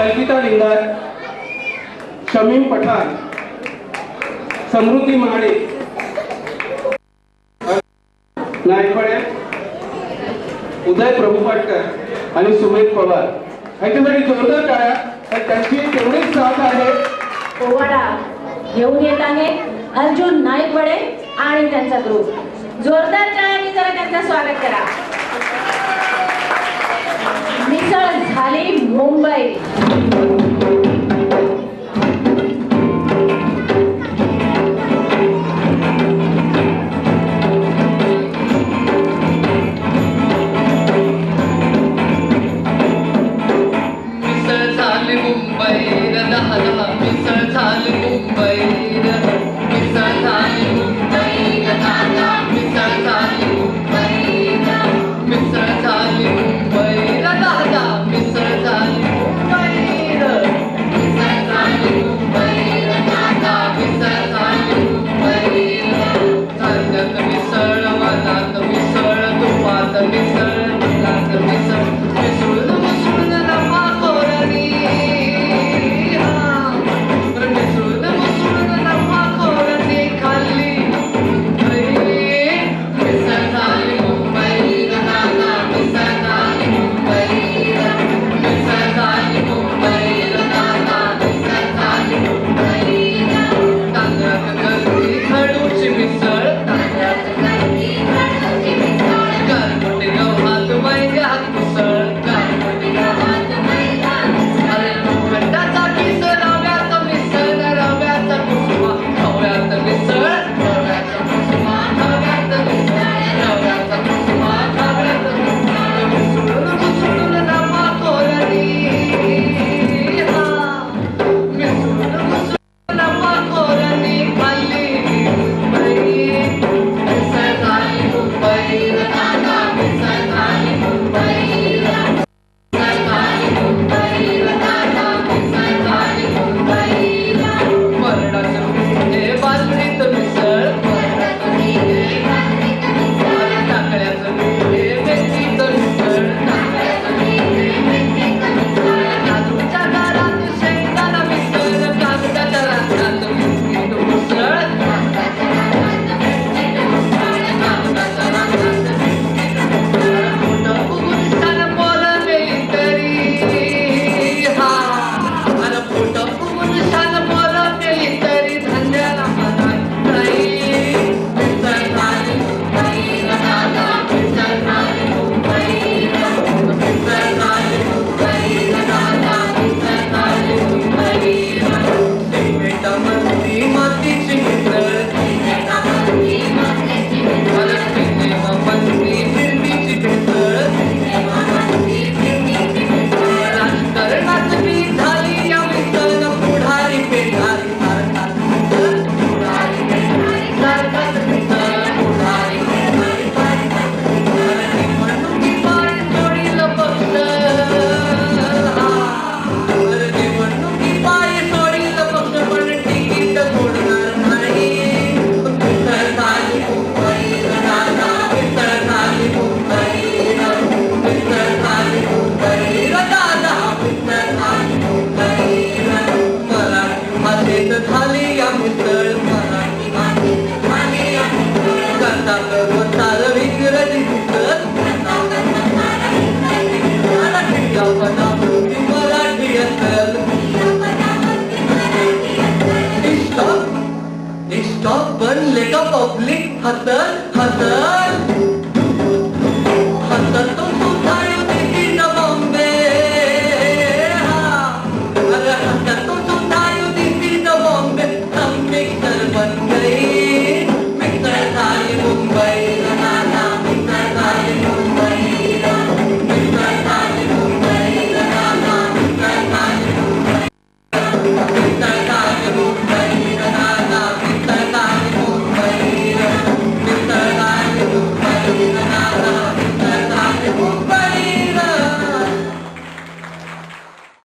कल्पिता लिंगार शमीम पठाण समृद्धी महाडे नायकवाडे उदय प्रभू पाटकर आणि सुमेध पवार. यांच्यासाठी जोरदार टाळ्या तर त्यांची तेवढीच साथ आहे. पोवाडा घेऊन येत आहे अर्जुन नायकवडे आणि त्यांचा ग्रुप जोरदार टाळ्यांनी जरा त्यांचं स्वागत करा. मिसळ झाली मुंबई. बनले का पब्लिक हतर हतर